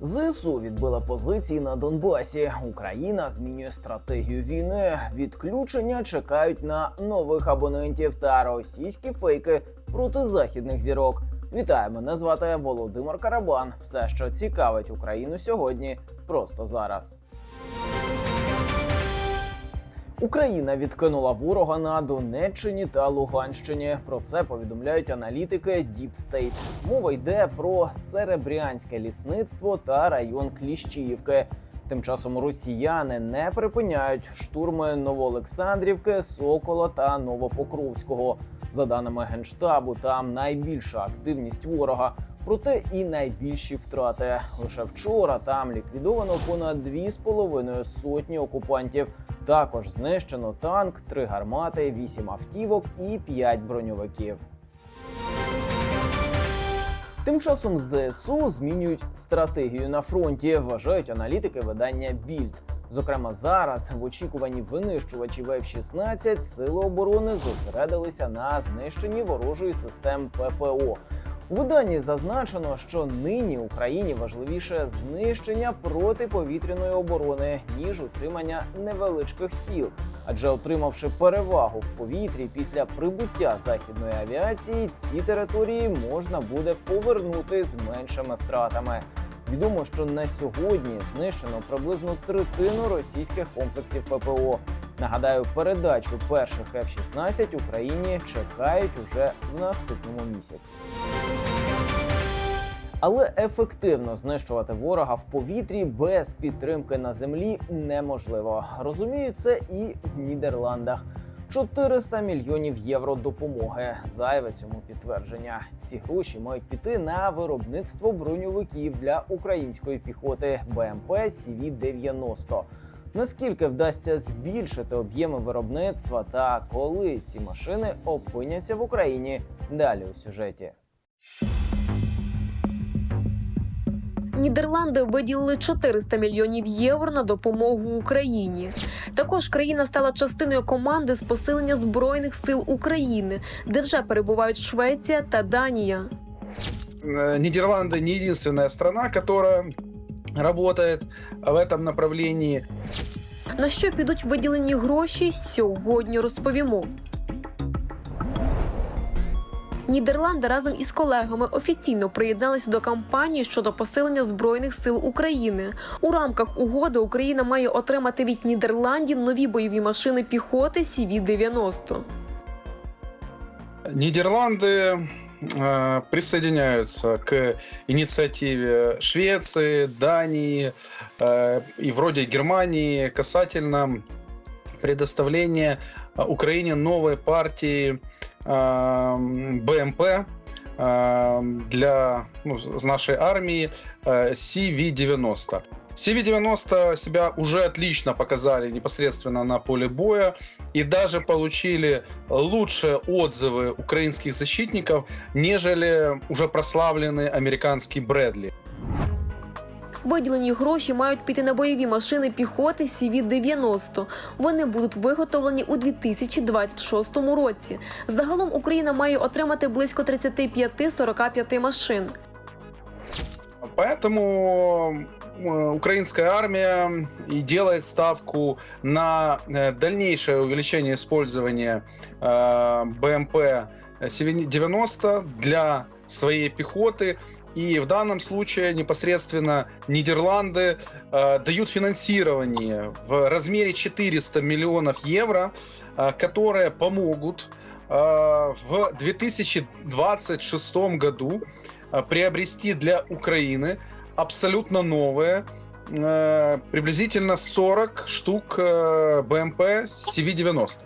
ЗСУ відбила позиції на Донбасі. Україна змінює стратегію війни. Відключення чекають на нових абонентів та російські фейки проти західних зірок. Вітаю, мене звати Володимир Карабан. Все, що цікавить Україну сьогодні, просто зараз. Україна відкинула ворога на Донеччині та Луганщині. Про це повідомляють аналітики Deep State. Мова йде про серебрянське лісництво та район Кліщіївки. Тим часом росіяни не припиняють штурми Новоолександрівки, Сокола та Новопокровського. За даними генштабу, там найбільша активність ворога. Проте і найбільші втрати. Лише вчора там ліквідовано понад дві з половиною сотні окупантів. Також знищено танк, три гармати, вісім автівок і п'ять броньовиків. Тим часом ЗСУ змінюють стратегію на фронті, вважають аналітики видання Більд. Зокрема, зараз в очікуванні винищувачів F-16 сили оборони зосередилися на знищенні ворожої систем ППО. У виданні зазначено, що нині Україні важливіше знищення протиповітряної оборони ніж утримання невеличких сіл. Адже отримавши перевагу в повітрі після прибуття західної авіації, ці території можна буде повернути з меншими втратами. Відомо, що на сьогодні знищено приблизно третину російських комплексів ППО. Нагадаю, передачу перших F-16 Україні чекають уже в наступному місяці. Але ефективно знищувати ворога в повітрі без підтримки на землі неможливо. Розуміють це і в Нідерландах. 400 мільйонів євро допомоги. Зайве цьому підтвердження. Ці гроші мають піти на виробництво броньовиків для української піхоти БМП CV-90. Наскільки вдасться збільшити об'єми виробництва та коли ці машини опиняться в Україні? Далі у сюжеті. Нідерланди виділили 400 мільйонів євро на допомогу Україні. Також країна стала частиною команди з посилення збройних сил України, де вже перебувають Швеція та Данія. Э, Нидерланды не единственная страна, которая работает в этом направлении. На що підуть виділені гроші? Сьогодні розповімо. Нідерланди разом із колегами офіційно приєдналися до кампанії щодо посилення збройних сил України. У рамках угоди Україна має отримати від Нідерландів нові бойові машини піхоти CV-90. Нидерланды э, присоединяются к инициативе Швеции, Дании э, и вроде Германии касательно предоставления э, Украине новой партии э, БМП э, для ну, нашей армии э, CV-90. CV-90 себя уже отлично показали непосредственно на поле боя и даже получили лучшие отзывы украинских защитников, нежели уже прославленный американский Брэдли. Виділені гроші мають піти на бойові машини піхоти CV-90. Вони будуть виготовлені у 2026 році. Загалом Україна має отримати близько 35-45 машин. Поэтому э, украинская армия и делает ставку на э, дальнейшее увеличение использования э, БМП CV-90 для своей пехоты. И в данном случае непосредственно Нидерланды э, дают финансирование в размере 400 миллионов евро, э, которые помогут э, в 2026 году э, приобрести для Украины абсолютно новые, э, приблизительно 40 штук э, БМП CV-90.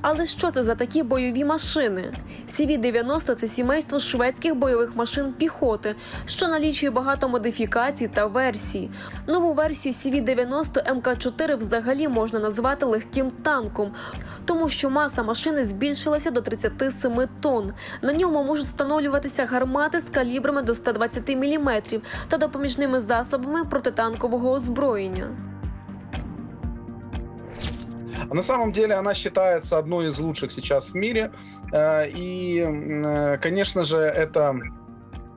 Але що це за такі бойові машини? CV-90 – це сімейство шведських бойових машин піхоти, що налічує багато модифікацій та версій. Нову версію CV-90 МК-4 взагалі можна назвати легким танком, тому що маса машини збільшилася до 37 тонн. На ньому можуть встановлюватися гармати з калібрами до 120 мм та допоміжними засобами протитанкового озброєння. А на самом деле она считается одной из лучших сейчас в мире. Э, И, э, конечно же, это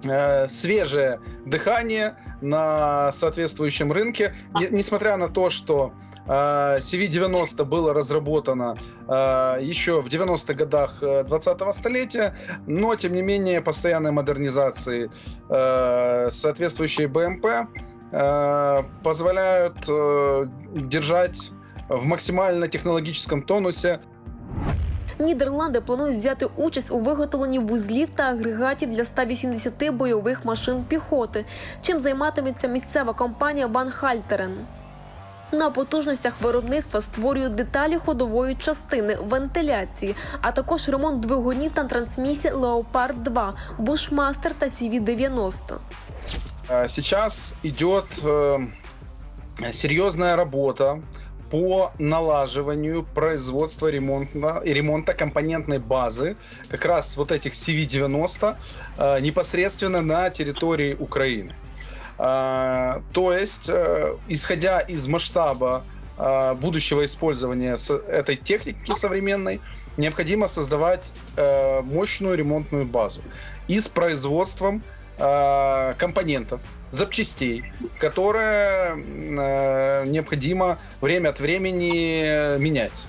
э, свежее дыхание на соответствующем рынке, Не- несмотря на то, что э, CV-90 было разработано еще в 90-х годах 20-го столетия, но, тем не менее, постоянной модернизации соответствующей БМП позволяют держать в максимально технологическом тонусе Нідерланди планують взяти участь у виготовленні вузлів та агрегатів для 180 бойових машин піхоти, чим займатиметься місцева компанія Ван Хальтерен. На потужностях виробництва створюють деталі ходової частини, вентиляції, а також ремонт двигунів та трансмісій Леопард 2, Бушмастер та CV-90. Э, Сейчас идет э, серьезная работа по налаживанию производства ремонта, ремонта компонентной базы как раз вот этих CV-90 э, непосредственно на территории Украины. Э, То есть, э, исходя из масштаба э, будущего использования этой техники современной, необходимо создавать э, мощную ремонтную базу и с производством э, компонентов, запчастей, которые э, необходимо время от времени э, менять.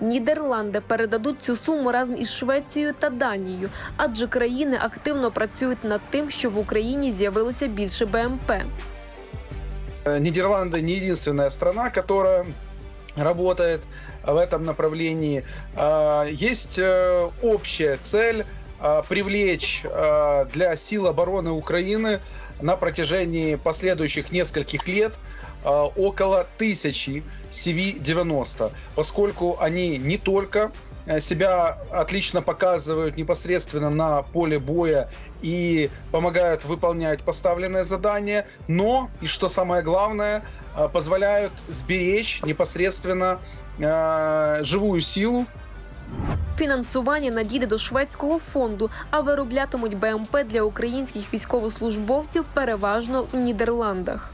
Нідерланди передадуть цю суму разом із Швецією та Данією, адже країни активно працюють над тим, щоб в Україні з'явилося більше БМП. Э, Нидерланды не единственная страна, которая работает в этом направлении. А, Есть э, общая цель а, привлечь а, для сил обороны Украины на протяжении последующих нескольких лет а, около тысячи CV-90, поскольку они не только э, себя отлично показывают непосредственно на поле боя и помогают выполнять поставленные задания, но, и что самое главное, э, позволяют сберечь непосредственно э, живую силу Фінансування надійде до шведського фонду, а вироблятимуть БМП для українських військовослужбовців переважно в Нідерландах.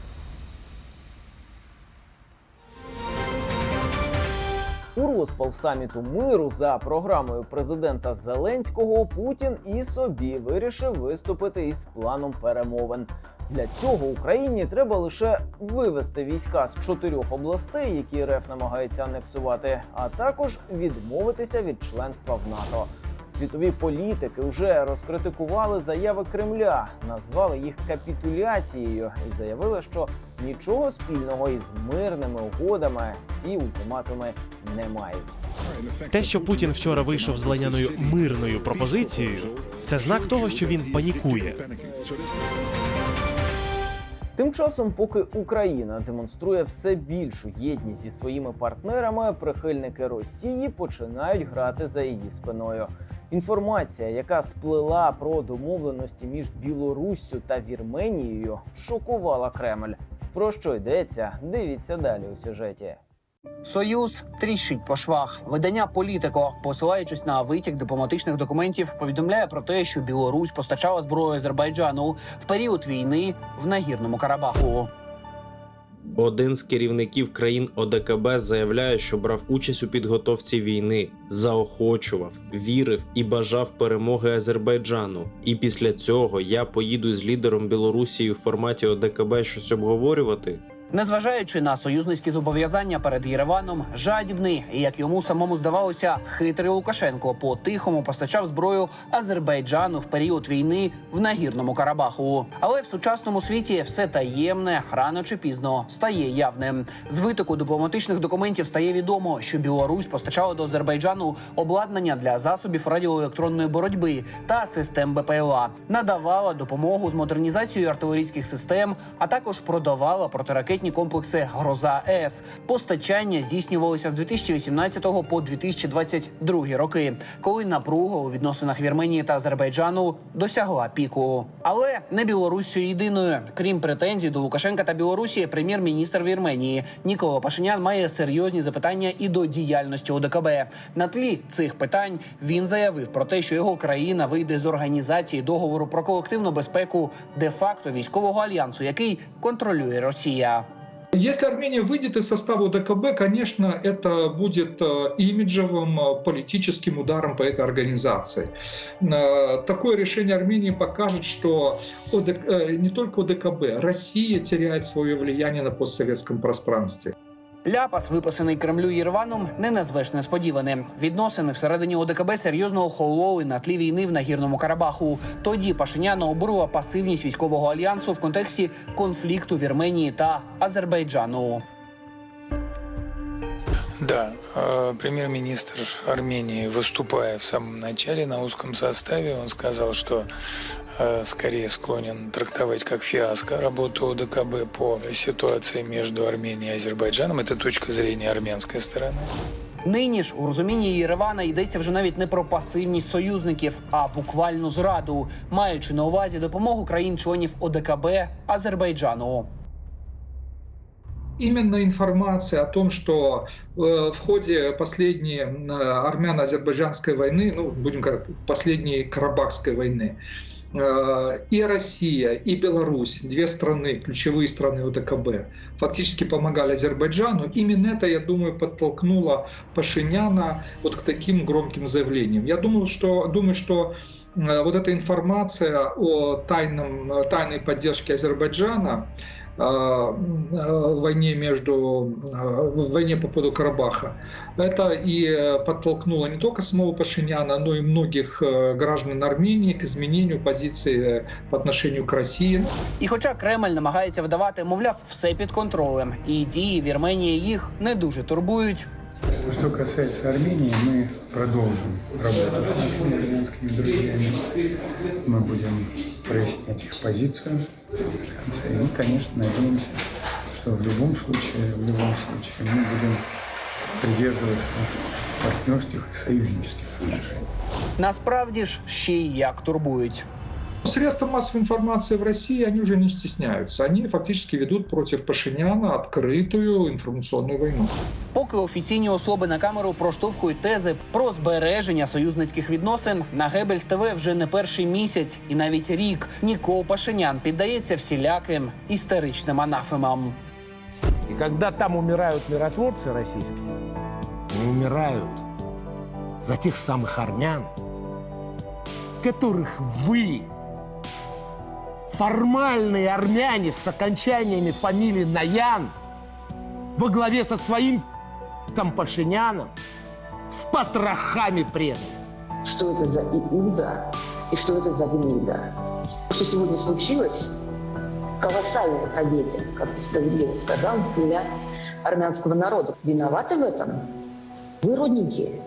У розпал саміту миру за програмою президента Зеленського Путін і собі вирішив виступити із планом перемовин. Для цього Україні треба лише вивести війська з чотирьох областей, які РФ намагається анексувати, а також відмовитися від членства в НАТО. Світові політики вже розкритикували заяви Кремля, назвали їх капітуляцією і заявили, що нічого спільного із мирними угодами ці ультиматуми не мають. Те, що Путін вчора вийшов з лайняною мирною пропозицією, це знак того, що він панікує. Тим часом, поки Україна демонструє все більшу єдність зі своїми партнерами, прихильники Росії починають грати за її спиною. Інформація, яка сплила про домовленості між Білоруссю та Вірменією, шокувала Кремль. Про що йдеться? Дивіться далі у сюжеті. Союз тріщить по швах. Видання політико, посилаючись на витік дипломатичних документів, повідомляє про те, що Білорусь постачала зброю Азербайджану в період війни в нагірному Карабаху. Один з керівників країн ОДКБ заявляє, що брав участь у підготовці війни, заохочував, вірив і бажав перемоги Азербайджану. І після цього я поїду з лідером Білорусі у форматі ОДКБ щось обговорювати. Незважаючи на союзницькі зобов'язання перед Єреваном, жадібний і як йому самому здавалося, хитрий Лукашенко по тихому постачав зброю Азербайджану в період війни в нагірному Карабаху. Але в сучасному світі все таємне рано чи пізно стає явним. З витоку дипломатичних документів стає відомо, що Білорусь постачала до Азербайджану обладнання для засобів радіоелектронної боротьби та систем БПЛА, надавала допомогу з модернізацією артилерійських систем, а також продавала протиракетні комплекси Гроза С. Постачання здійснювалося з 2018 по 2022 роки, коли напруга у відносинах Вірменії та Азербайджану досягла піку. Але не Білоруссю єдиною. Крім претензій до Лукашенка та Білорусі, прем'єр-міністр Вірменії Нікола Пашинян має серйозні запитання і до діяльності ОДКБ. На тлі цих питань він заявив про те, що його країна вийде з організації договору про колективну безпеку де-факто військового альянсу, який контролює Росія. Если Армения выйдет из состава ОДКБ, конечно, это будет э, имиджевым э, политическим ударом по этой организации. Э, Такое решение Армении покажет, что ОДК не только ОДКБ, Россия теряет свое влияние на постсоветском пространстве. Ляпас, виписаний Кремлю Єреваном, не назвеш несподіваним. Відносини всередині ОДКБ серйозно охололи на тлі війни в нагірному Карабаху. Тоді Пашиняна обурила пасивність військового альянсу в контексті конфлікту в Вірменії та Азербайджану. Да, э, премьер-министр Армении, выступая в самом начале на узком составе, он сказал, что э, скорее склонен трактовать как фиаско работу ОДКБ по ситуации между Арменией и Азербайджаном. Это точка зрения армянской стороны. Нині ж у розумінні Єревана йдеться вже навіть не про пасивність союзників, а буквально зраду, маючи на увазі допомогу країн-членів ОДКБ Азербайджану. Именно информация о том, что э, в ходе последней э, армяно-азербайджанской войны, ну, будем говорить, последней Карабахской войны, э, и Россия, и Беларусь, две страны, ключевые страны ОДКБ, фактически помогали Азербайджану. Именно это, я думаю, подтолкнуло Пашиняна вот к таким громким заявлениям. Я думал, что, думаю, что э, вот эта информация о тайном, э, тайной поддержке Азербайджана э, э, в войне между э, в войне по поводу Карабаха. Это и э, подтолкнуло не только самого Пашиняна, но и многих э, граждан Армении к изменению позиции э, по отношению к России. І хоча Кремль намагається видавати, мовляв, все під контролем, і дії Вірменії їх не дуже турбують. Что касается Армении, мы продолжим работу с нашими армянскими друзьями. Мы будем прояснять их позицию до конца. И мы, конечно, надеемся, что в любом случае, в любом случае мы будем придерживаться партнерских и союзнических отношений. Насправді ж ще й як турбують. Средства массовой информации в России, они уже не стесняются. Они фактически ведут против Пашиняна открытую информационную войну. Поки офіційні особи на камеру проштовхують тези про збереження союзницьких відносин, на Гебельс ТВ вже не перший місяць і навіть рік Нікол Пашинян піддається всіляким істеричним анафемам. И когда там умирают миротворцы российские, они умирают за тех самых армян, которых вы, формальные армяне с окончаниями фамилии Наян, во главе со своим там Пашиняном, с потрохами предали. что это за Иуда и что это за гнида. Что сегодня случилось, колоссальная трагедия, как ты справедливо сказал, для армянского народа. Виноваты в этом вы, родненькие,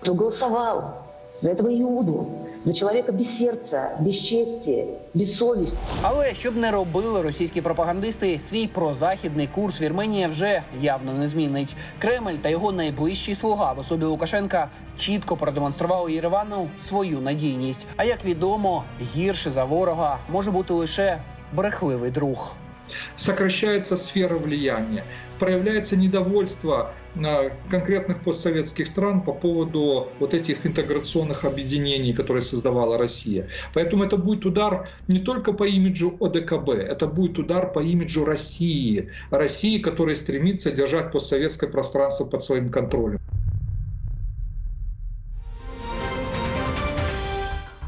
кто голосовал за этого Иуду, за человека без сердца, без чести, без совести. Але щоб не робили російські пропагандисти, свій прозахідний курс Вірменія вже явно не змінить. Кремль та його найближчий слуга в особі Лукашенка чітко продемонстрували Єревану свою надійність. А як відомо, гірше за ворога може бути лише брехливий друг. Сокращается сфера влияния. Проявляется недовольство конкретных постсоветских стран по поводу вот этих интеграционных объединений, которые создавала Россия. Поэтому это будет удар не только по имиджу ОДКБ, это будет удар по имиджу России. России, которая стремится держать постсоветское пространство под своим контролем.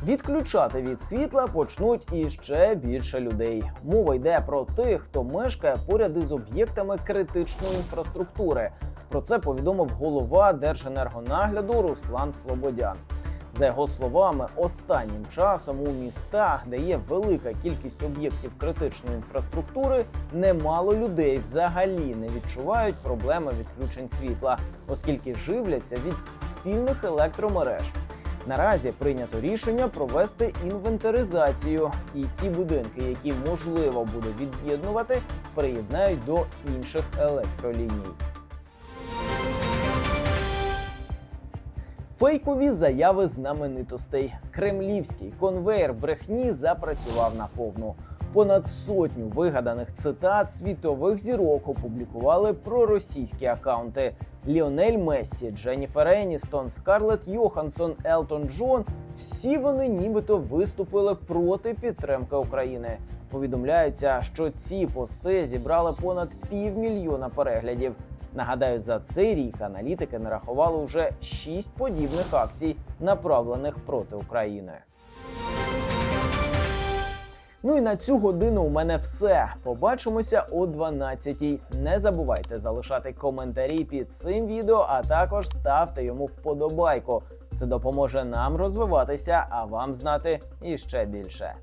Відключати від світла почнуть іще більше людей. Мова йде про тих, хто мешкає поряд із об'єктами критичної інфраструктури. Про це повідомив голова Держенергонагляду Руслан Слободян. За його словами, останнім часом у містах, де є велика кількість об'єктів критичної інфраструктури, немало людей взагалі не відчувають проблеми відключень світла, оскільки живляться від спільних електромереж. Наразі прийнято рішення провести інвентаризацію, і ті будинки, які можливо буде від'єднувати, приєднають до інших електроліній. Фейкові заяви знаменитостей. Кремлівський конвейер брехні запрацював наповну. Понад сотню вигаданих цитат світових зірок опублікували проросійські акаунти. Ліонель Мессі, Дженніфер Еністон, Скарлетт Йоханссон, Елтон Джон. Всі вони нібито виступили проти підтримки України. Повідомляється, що ці пости зібрали понад півмільйона переглядів. Нагадаю, за цей рік аналітики нарахували вже шість подібних акцій, направлених проти України. Ну і на цю годину у мене все. Побачимося о 12-й. Не забувайте залишати коментарі під цим відео, а також ставте йому вподобайку. Це допоможе нам розвиватися, а вам знати іще більше.